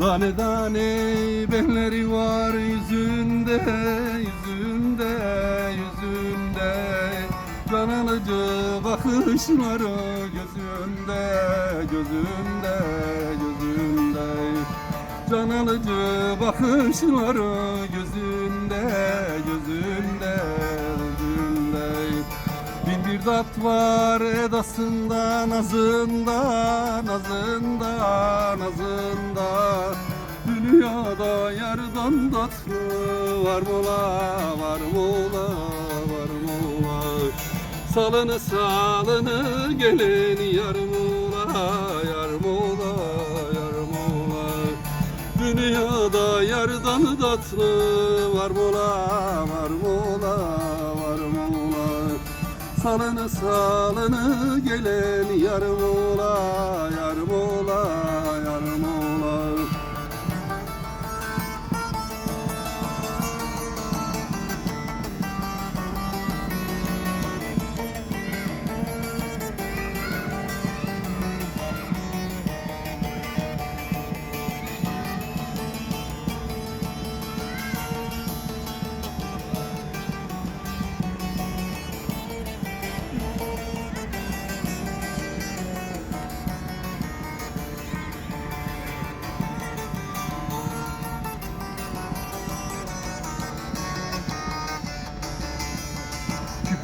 Tane tane belleri var yüzünde, yüzünde, yüzünde. Can alıcı bakışları gözünde, gözünde, gözünde. Can alıcı bakışları gözünde, bir tat var edasında, nazında, nazında, nazında Dünyada yardan tatlı var mola, var mola, var mola Salını salını gelin yar mola, yar mola, yar mola Dünyada yardan tatlı var mola, var mola, Salını salını gelen yar mola, yar mola,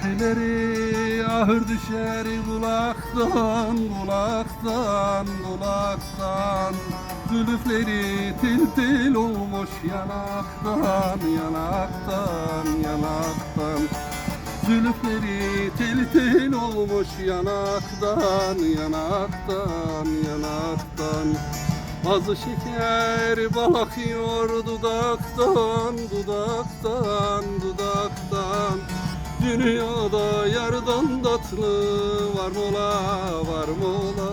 Küpeleri ahır düşer kulaktan, kulaktan, kulaktan. Zülüfleri til til olmuş yanaktan, yanaktan, yanaktan. Zülüfleri til til olmuş yanaktan, yanaktan, yanaktan. Bazı şeker bal akıyor dudaktan, dudaktan, dudaktan Dünyada yardan tatlı var mola, var mola,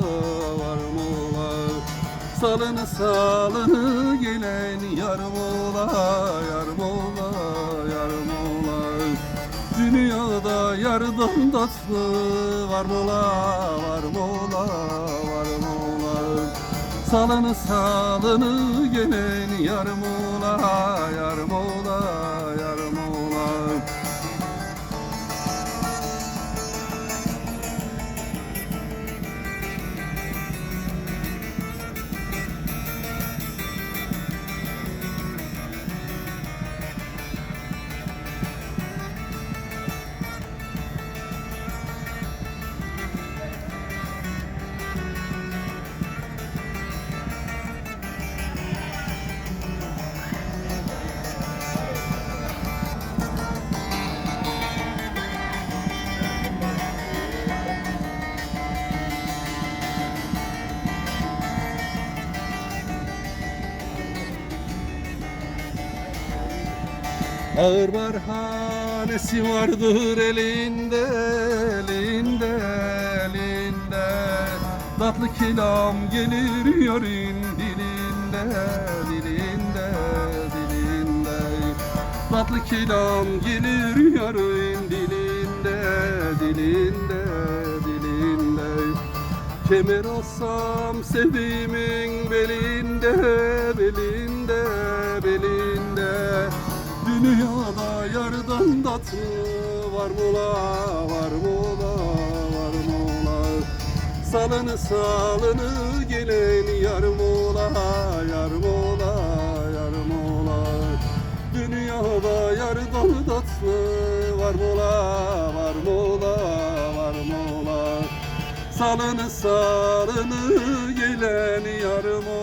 var mola. Salını salını gelen yar mola, yar mola, yar mola. Dünyada yardan tatlı var mola, var mola, var mola. Salını salını gelen yar mola, yar mola, Ağır merhanesi vardır elinde, elinde, elinde. Tatlı kelam gelir yarın dilinde, dilinde, dilinde. Tatlı kelam gelir yarın dilinde, dilinde, dilinde. Kemer olsam sevdiğimin belinde, belinde, tatlı var mola, var mola, var mola. Salını salını gelen yar mola, yar mola, yar mola. Dünyada yardan tatlı var mola, var mola, var mola. Salını salını gelen yar yar mola